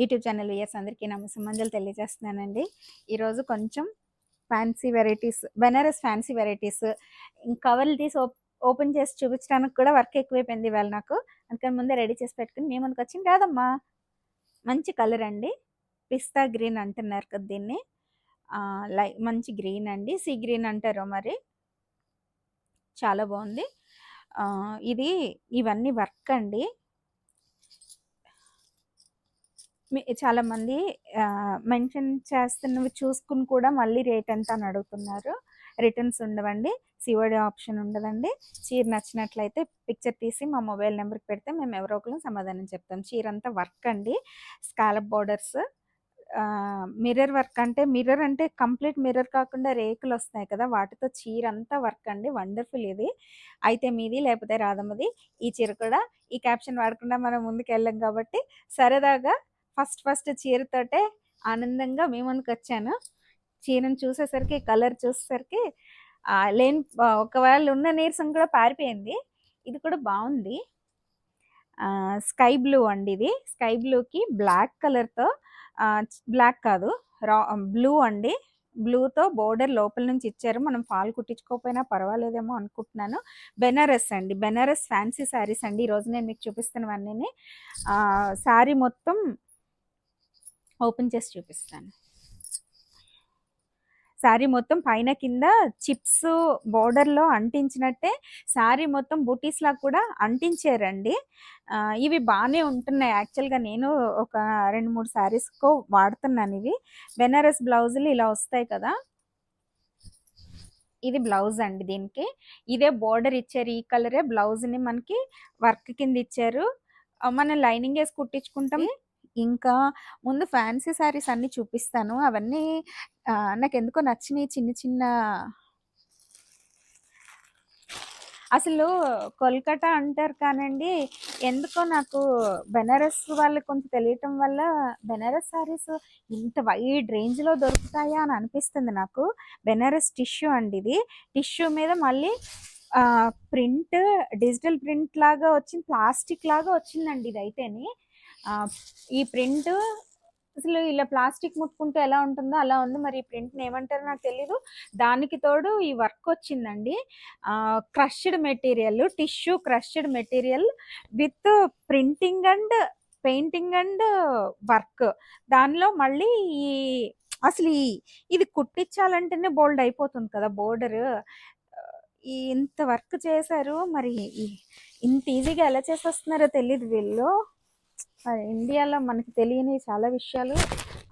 YouTube channel weirs అందరికీ నమస్తే మంజలు తెలియజేస్తున్నానండి. ఈరోజు కొంచెం fancy varieties Banaras fancy varieties కవర్లు తీసి ఓపెన్ చేసి చూపించడానికి కూడా వర్క్ ఎక్కువైపోయింది ఇవాళ నాకు. అందుకని ముందే రెడీ చేసి పెట్టుకుని మేము ముందుకు వచ్చింది కాదమ్మా. మంచి కలర్ అండి. పిస్తా గ్రీన్ అంటున్నారు కదా దీన్ని. లై మంచి గ్రీన్ అండి. సీ గ్రీన్ అంటారు మరి. చాలా బాగుంది. ఇది ఇవన్నీ వర్క్ అండి. మీ చాలా మంది మెన్షన్ చేస్తున్నవి చూసుకుని కూడా మళ్ళీ రేట్ ఎంత అని అడుగుతున్నారు. రిటర్న్స్ ఉండవండి సిఓడి ఆప్షన్ ఉండదండి. చీర నచ్చినట్లయితే పిక్చర్ తీసి మా మొబైల్ నెంబర్కి పెడితే మేము ఎవరో ఒకరు సమాధానం చెప్తాం. చీర అంతా వర్క్ అండి. స్కాలప్ బోర్డర్స్ మిర్రర్ వర్క్ అంటే మిర్రర్ అంటే కంప్లీట్ మిర్రర్ కాకుండా రేకులు వస్తాయి కదా వాటితో చీర అంతా వర్క్ అండి. వండర్ఫుల్ ఇది. అయితే మీది లేకపోతే రాదమ్మది. ఈ చీర కూడా ఈ క్యాప్షన్ వాడకుండా మనం ముందుకు వెళ్ళాం కాబట్టి సరదాగా ఫస్ట్ ఫస్ట్ చీరతోటే ఆనందంగా మీ ముందుకు వచ్చాను చీరను చూసేసరికి కలర్ చూసేసరికి లేని ఒకవేళ ఉన్న నీరసం కూడా పారిపోయింది. ఇది కూడా బాగుంది. స్కై బ్లూ అండి ఇది. స్కై బ్లూకి బ్లాక్ కలర్తో బ్లాక్ కాదు రా బ్లూ అండి. బ్లూతో బోర్డర్ లోపల నుంచి ఇచ్చారు. మనం ఫాల్ కుట్టించుకోకపోయినా పర్వాలేదేమో అనుకుంటున్నాను. బెనారస్ అండి. బెనారస్ ఫ్యాన్సీ శారీస్ అండి. ఈరోజు నేను మీకు చూపిస్తున్నవన్నీ శారీ మొత్తం ఓపెన్ చేసి చూపిస్తాను. శారీ మొత్తం పైన కింద చిప్స్ బోర్డర్లో అంటించినట్టే శారీ మొత్తం బూటీస్లా కూడా అంటించారండి. ఇవి బాగానే ఉంటున్నాయి. యాక్చువల్గా నేను ఒక రెండు మూడు శారీస్కో వాడుతున్నాను ఇవి. బెనారస్ బ్లౌజులు ఇలా వస్తాయి కదా. ఇది బ్లౌజ్ అండి దీనికి. ఇదే బోర్డర్ ఇచ్చారు. ఈ కలరే బ్లౌజ్ని మనకి వర్క్ కింద ఇచ్చారు. మనం లైనింగ్ వేసి కుట్టించుకుంటాం. ఇంకా ముందు ఫ్యాన్సీ శారీస్ అన్ని చూపిస్తాను. అవన్నీ నాకు ఎందుకో నచ్చినాయి చిన్న చిన్న అసలు కోల్కతా అంటారు కానండి ఎందుకో నాకు బెనారస్ వాళ్ళకి కొంచెం తెలియటం వల్ల బెనారస్ శారీస్ ఇంత వైడ్ రేంజ్లో దొరుకుతాయా అని అనిపిస్తుంది నాకు. బెనారస్ టిష్యూ అండి ఇది. టిష్యూ మీద మళ్ళీ ప్రింట్ డిజిటల్ ప్రింట్ లాగా వచ్చింది ప్లాస్టిక్ లాగా వచ్చిందండి ఇది అయితేనే ఈ ప్రింట్ అసలు ఇలా ప్లాస్టిక్ ముట్టుకుంటే ఎలా ఉంటుందో అలా ఉంది. మరి ఈ ప్రింట్ని ఏమంటారో నాకు తెలీదు. దానికి తోడు ఈ వర్క్ వచ్చిందండి. Crushed material tissue crushed material with printing and painting and work. దానిలో మళ్ళీ ఈ అసలు ఈ ఇది కుట్టించాలంటేనే బోల్డ్ అయిపోతుంది కదా బోర్డర్. ఇంత వర్క్ చేశారు. మరి ఇంత ఈజీగా ఎలా చేసేస్తున్నారో తెలియదు వీళ్ళు. ఇండియాలో మనకి తెలియని చాలా విషయాలు.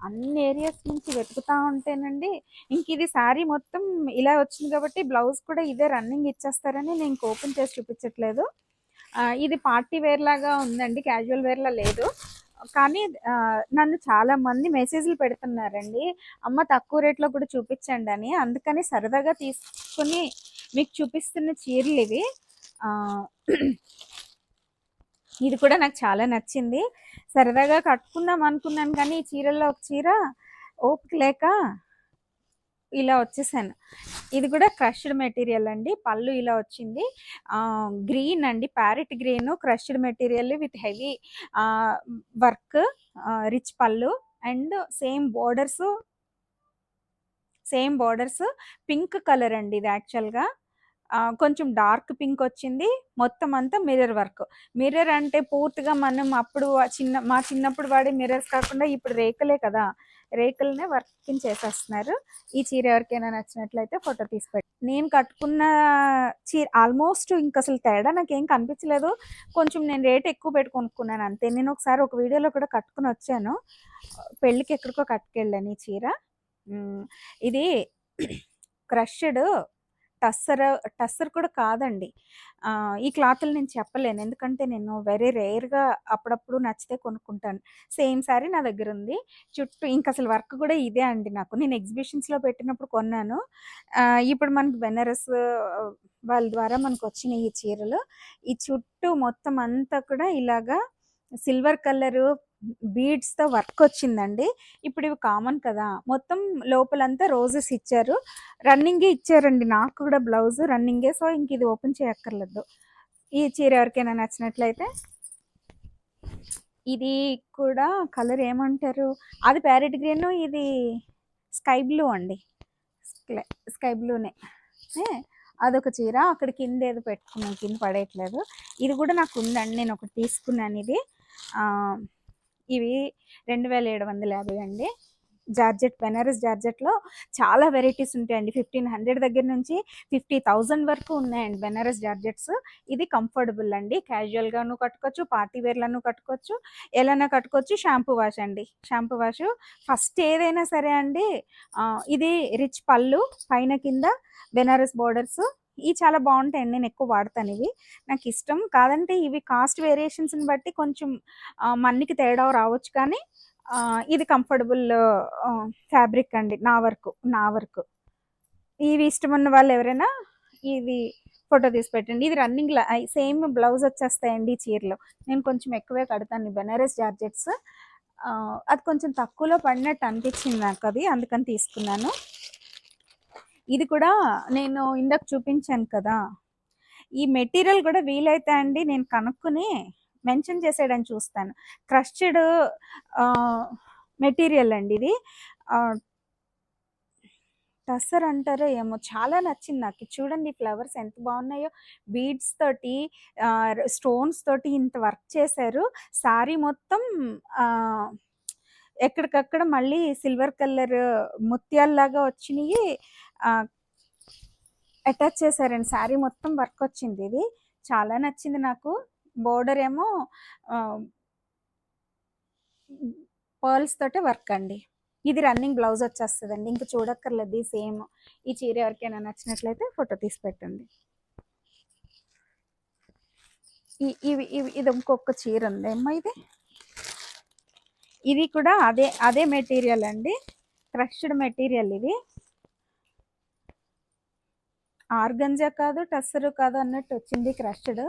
అన్ని ఏరియాస్ నుంచి వెతుకుతా ఉంటేనండి ఇంక ఇది శారీ మొత్తం ఇలా వచ్చింది కాబట్టి బ్లౌజ్ కూడా ఇదే రన్నింగ్ ఇచ్చేస్తారని నేను ఓపెన్ చేసి చూపించట్లేదు. ఇది పార్టీ వేర్ లాగా ఉందండి క్యాజువల్ వేర్లా లేదు. కానీ నన్ను చాలా మంది మెసేజ్లు పెడుతున్నారండి అమ్మ తక్కువ రేట్లో కూడా చూపించండి అని. అందుకని సరదాగా తీసుకుని మీకు చూపిస్తున్న చీరలు ఇవి. ఇది కూడా నాకు చాలా నచ్చింది. సరదాగా కట్టుకుందాం అనుకున్నాను కానీ ఈ చీరల్లో ఒక చీర ఓపిక లేక ఇలా వచ్చేసాను. ఇది కూడా క్రష్డ్ మెటీరియల్ అండి. పళ్ళు ఇలా వచ్చింది. గ్రీన్ అండి. Parrot green crushed material with heavy work rich పళ్ళు and same borders same borders pink colour అండి ఇది యాక్చువల్గా. కొంచెం డార్క్ పింక్ వచ్చింది. మొత్తం అంతా మిర్రర్ వర్క్. మిర్రర్ అంటే పూర్తిగా మనం అప్పుడు చిన్న మా చిన్నప్పుడు వాడే మిర్రర్స్ కాకుండా ఇప్పుడు రేకులే కదా. రేకులనే వర్కింగ్ చేసేస్తున్నారు. ఈ చీర ఎవరికైనా నచ్చినట్లయితే ఫోటో తీసి పెట్టి నేను కట్టుకున్న చీర ఆల్మోస్ట్ ఇంకా అసలు తేడా నాకేం కనిపించలేదు. కొంచెం నేను రేట్ ఎక్కువ పెట్టి కొనుక్కున్నాను అంతే. నేను ఒకసారి ఒక వీడియోలో కూడా కట్టుకుని వచ్చాను. పెళ్ళికి ఎక్కడికో కట్టుకెళ్ళాను ఈ చీర. ఇది క్రష్డ్ టస్సర్ టస్సర్ కూడా కాదండి. ఈ క్లాత్లు నేను చెప్పలేను. ఎందుకంటే నేను వెరీ రేర్గా అప్పుడప్పుడు నచ్చితే కొనుక్కుంటాను. సేమ్ సారీ నా దగ్గర ఉంది. చుట్టూ ఇంకా అసలు వర్క్ కూడా ఇదే అండి నాకు. నేను ఎగ్జిబిషన్స్లో పెట్టినప్పుడు కొన్నాను. ఇప్పుడు మనకి బెనారస్ వాళ్ళ ద్వారా మనకు వచ్చిన ఈ చీరలు. ఈ చుట్టూ మొత్తం అంతా కూడా ఇలాగా సిల్వర్ కలరు బీడ్స్తో వర్క్ వచ్చిందండి. ఇప్పుడు ఇవి కామన్ కదా. మొత్తం లోపలంతా రోజెస్ ఇచ్చారు. రన్నింగే ఇచ్చారండి. నాకు కూడా బ్లౌజ్ రన్నింగే సో ఇంక ఇది ఓపెన్ చేయక్కర్లేదు. ఈ చీర ఎవరికైనా నచ్చినట్లయితే. ఇది కూడా కలర్ ఏమంటారు? అది ప్యారెట్ గ్రీన్ ఇది స్కై బ్లూ అండి. స్కై బ్లూనే. అదొక చీర. అక్కడ కింద ఏదో పెట్టుకున్నాను. కింద పడేయట్లేదు. ఇది కూడా నాకు ఉందండి. నేను ఒకటి తీసుకున్నాను ఇది. ఆ, ఇవి రెండు వేల ఏడు వందల యాభై అండి. జార్జెట్ బెనారస్ జార్జెట్లో చాలా వెరైటీస్ ఉంటాయండి. ఫిఫ్టీన్ హండ్రెడ్ దగ్గర నుంచి ఫిఫ్టీ థౌజండ్ వరకు ఉన్నాయండి బెనారస్ జార్జెట్స్. ఇది కంఫర్టబుల్ అండి. క్యాజువల్గాను కట్టుకోవచ్చు పార్టీ వేర్లను కట్టుకోవచ్చు ఎలానో కట్టుకోవచ్చు షాంపూ వాష్ అండి. షాంపూ వాష్ ఫస్ట్ ఏదైనా సరే అండి ఇది రిచ్ పళ్ళు పైన కింద బెనారస్ బోర్డర్స్ ఇవి చాలా బాగుంటాయండి నేను ఎక్కువ వాడతాను ఇవి నాకు ఇష్టం. కాదంటే ఇవి కాస్ట్ వేరియేషన్స్ని బట్టి కొంచెం మన్నికి తేడా రావచ్చు కానీ ఇది కంఫర్టబుల్ ఫ్యాబ్రిక్ అండి. నా వరకు నా వరకు. ఇవి ఇష్టమన్న వాళ్ళు ఎవరైనా ఇది ఫోటో తీసి పెట్టండి. ఇది రన్నింగ్ సేమ్ బ్లౌజ్ వచ్చేస్తాయండి ఈ చీరలో. నేను కొంచెం ఎక్కువే కడతాను బెనారస్ జార్జెట్స్. అది కొంచెం తక్కువలో పడినట్టు అనిపించింది నాకు అది. అందుకని తీసుకున్నాను. ఇది కూడా నేను ఇందాక చూపించాను కదా. ఈ మెటీరియల్ కూడా వీలైతే అండి నేను కనుక్కుని మెన్షన్ చేసేయడం చూస్తాను. క్రస్టెడ్ మెటీరియల్ అండి ఇది. టస్సర్ అంటారో ఏమో చాలా నచ్చింది నాకు. చూడండి ఫ్లవర్స్ ఎంత బాగున్నాయో. బీడ్స్ తోటి స్టోన్స్ తోటి ఇంత వర్క్ చేశారు. సారీ మొత్తం ఎక్కడికక్కడ మళ్ళీ సిల్వర్ కలర్ ముత్యాల్లాగా వచ్చినాయి. అటాచ్ చేశారండి. శారీ మొత్తం వర్క్ వచ్చింది ఇది. చాలా నచ్చింది నాకు. బోర్డర్ ఏమో పర్ల్స్ తోటే వర్క్ అండి. ఇది రన్నింగ్ బ్లౌజ్ వచ్చేస్తుందండి. ఇంక చూడక్కర్లేదు సేమ్ ఈ చీర ఎవరికైనా నచ్చినట్లయితే ఫోటో తీసి పెట్టండి. ఇవి ఇవి ఇది ఇంకొక చీర ఉంది. ఏమ్మా ఇది? ఇది కూడా అదే అదే మెటీరియల్ అండి. క్రష్డ్ మెటీరియల్ ఇది. ఆర్గంజా కాదు టస్సరు కాదు అన్నట్టు వచ్చింది క్రష్డ్.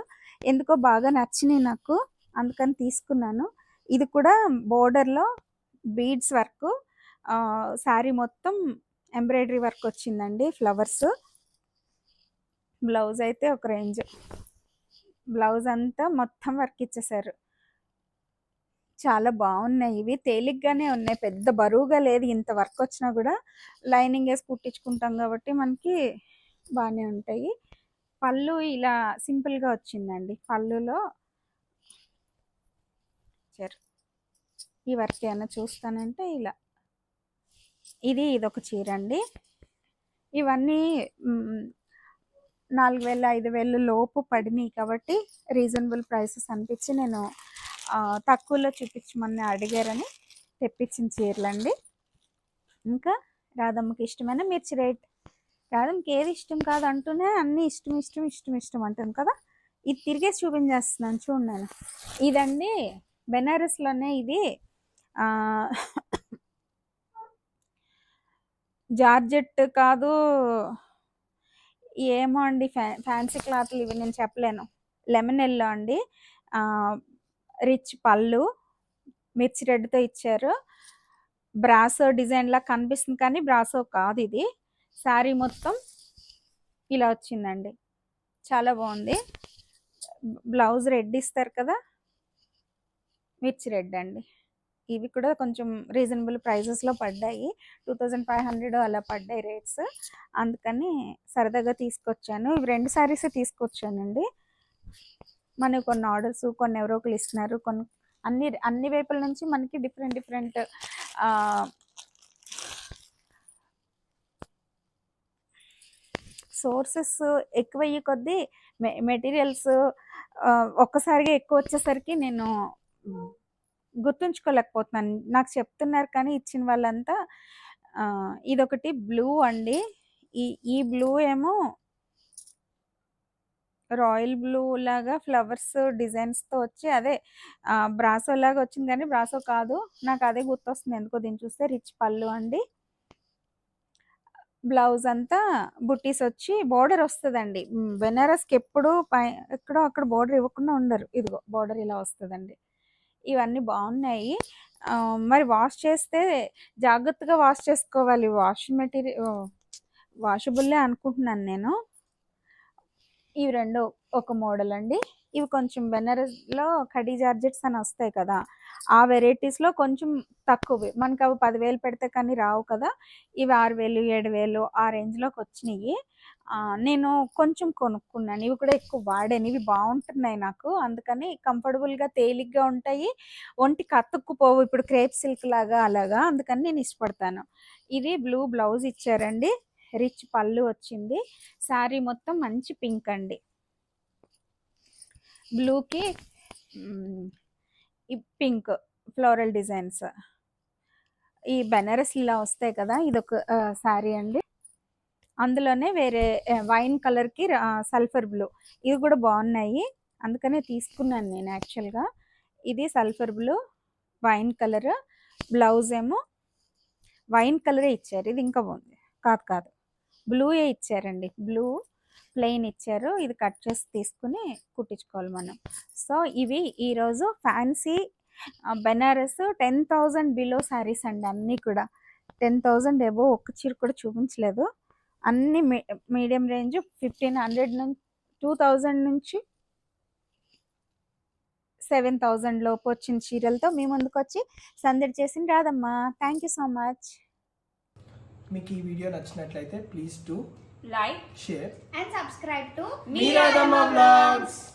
ఎందుకో బాగా నచ్చినాయి నాకు అందుకని తీసుకున్నాను. ఇది కూడా బోర్డర్లో బీడ్స్ వర్క్ శారీ మొత్తం ఎంబ్రాయిడరీ వర్క్ వచ్చిందండి ఫ్లవర్స్. బ్లౌజ్ అయితే ఒక రేంజ్. బ్లౌజ్ అంతా మొత్తం వర్క్ ఇచ్చేసారు. చాలా బాగున్నాయి ఇవి. తేలిగ్గానే ఉన్నాయి. పెద్ద బరువుగా లేదు ఇంత వర్క్ వచ్చినా కూడా. లైనింగ్ వేసి కుట్టించుకుంటాం కాబట్టి మనకి బాగానే ఉంటాయి. పళ్ళు ఇలా సింపుల్గా వచ్చిందండి. పళ్ళులో చర్ ఈ వర్క్ ఏమైనా చూస్తానంటే ఇలా. ఇది ఇదొక చీర అండి. ఇవన్నీ నాలుగు వేల ఐదు వేలు లోపు పడినాయి కాబట్టి రీజనబుల్ ప్రైసెస్ అనిపించి నేను తక్కువలో చూపించమని అడిగారని తెప్పించిన చీరలండి. ఇంకా రాధమ్మకి ఇష్టమైన మిర్చి రేట్ రాధంకి ఏది ఇష్టం కాదు అంటూనే అన్నీ ఇష్టం ఇష్టం ఇష్టం ఇష్టం అంటుంది కదా? ఇది తిరిగేసి చూపించేస్తున్నాను చూడండి ఇదండి బెనారస్లోనే ఇది జార్జెట్ కాదు ఏమో అండి ఫ్యా ఫ్యాన్సీ క్లాత్లు ఇవి నేను చెప్పలేను. లెమన్ ఎల్లో అండి రిచ్ పళ్ళు మిర్చి రెడ్తో ఇచ్చారు. బ్రాసో డిజైన్లా కనిపిస్తుంది కానీ బ్రాసో కాదు ఇది. శారీ మొత్తం ఇలా వచ్చిందండి. చాలా బాగుంది. బ్లౌజ్ రెడ్ ఇస్తారు కదా? మిర్చి రెడ్ అండి. ఇవి కూడా కొంచెం రీజనబుల్ ప్రైజెస్లో పడ్డాయి. టూ థౌజండ్ ఫైవ్ హండ్రెడ్ అలా పడ్డాయి రేట్స్. అందుకని సరదాగా తీసుకొచ్చాను. ఇవి రెండు శారీస్ తీసుకొచ్చానండి. మనకి కొన్ని ఆర్డర్స్ కొన్ని ఎవరో ఒకరు ఇస్తున్నారు. కొన్ని అన్ని అన్ని వైపుల నుంచి మనకి డిఫరెంట్ డిఫరెంట్ సోర్సెస్ ఎక్కువయ్యే కొద్దీ మె మెటీరియల్స్ ఒక్కసారిగా ఎక్కువ వచ్చేసరికి నేను గుర్తుంచుకోలేకపోతున్నాను. నాకు చెప్తున్నారు కానీ ఇచ్చిన వాళ్ళంతా ఇదొకటి బ్లూ అండి. ఈ ఈ బ్లూ ఏమో రాయల్ బ్లూ లాగా ఫ్లవర్స్ డిజైన్స్తో వచ్చి అదే బ్రాసో లాగా వచ్చింది కానీ బ్రాసో కాదు. నాకు అదే గుర్తొస్తుంది. ఎందుకో దీన్ని చూస్తే రిచ్ పళ్ళు అండి. బ్లౌజ్ అంతా బుట్టీస్ వచ్చి బోర్డర్ వస్తుందండి. బెనారస్కి ఎప్పుడు పై ఎక్కడో అక్కడ బోర్డర్ ఇవ్వకుండా ఉండరు. ఇదిగో బోర్డర్ ఇలా వస్తుందండి. ఇవన్నీ బాగున్నాయి. మరి వాష్ చేస్తే జాగ్రత్తగా వాష్ చేసుకోవాలి. వాషింగ్ మెటీరియల్ వాషబుల్లే అనుకుంటున్నాను నేను. ఇవి రెండు ఒక మోడల్ అండి ఇవి కొంచెం బెనారస్లో కడీ జార్జెట్స్ అని వస్తాయి కదా ఆ వెరైటీస్లో కొంచెం తక్కువే. మనకి అవి పదివేలు పెడితే కానీ రావు కదా ఇవి ఆరు వేలు ఏడు వేలు ఆ రేంజ్లోకి వచ్చినాయి. నేను కొంచెం కొనుక్కున్నాను. ఇవి కూడా ఎక్కువ వాడాను. ఇవి బాగుంటున్నాయి నాకు. అందుకని కంఫర్టబుల్గా తేలిగ్గా ఉంటాయి. ఒంటికి అతుక్కుపోవు ఇప్పుడు క్రేప్ సిల్క్ లాగా అలాగా. అందుకని నేను ఇష్టపడతాను. ఇది బ్లూ బ్లౌజ్ ఇచ్చారండి. రిచ్ పళ్ళు వచ్చింది. శారీ మొత్తం మంచి పింక్ అండి. బ్లూకి పింక్ ఫ్లోరల్ డిజైన్స్. ఈ బెనారస్ ఇలా వస్తాయి కదా ఇది ఒక శారీ అండి. అందులోనే వేరే వైన్ కలర్కి సల్ఫర్ బ్లూ. ఇవి కూడా బాగున్నాయి. అందుకనే తీసుకున్నాను నేను యాక్చువల్గా. ఇది sulphur blue wine colour blouse ఏమో వైన్ కలరే ఇచ్చారు. ఇది ఇంకా బాగుంది. కాదు కాదు. బ్లూయే ఇచ్చారండి. బ్లూ ప్లెయిన్ ఇచ్చారు. ఇది కట్ చేసి తీసుకుని కుట్టించుకోవాలి మనం. సో ఇవి ఈరోజు fancy Banaras ten thousand below saris అండి అన్నీ కూడా. టెన్ థౌజండ్ ఎబో ఒక్క చీర కూడా చూపించలేదు. అన్ని మీడియం రేంజ్ ఫిఫ్టీన్ హండ్రెడ్ నుంచి టూ థౌజండ్ నుంచి సెవెన్ థౌజండ్ లోపు వచ్చిన చీరలతో మీ ముందుకు వచ్చి సందడి చేసింది రాదమ్మా థ్యాంక్ యూ సో మచ్. మీకు ఈ వీడియో నచ్చినట్లయితే please to like, share and subscribe to Meera Vlogs.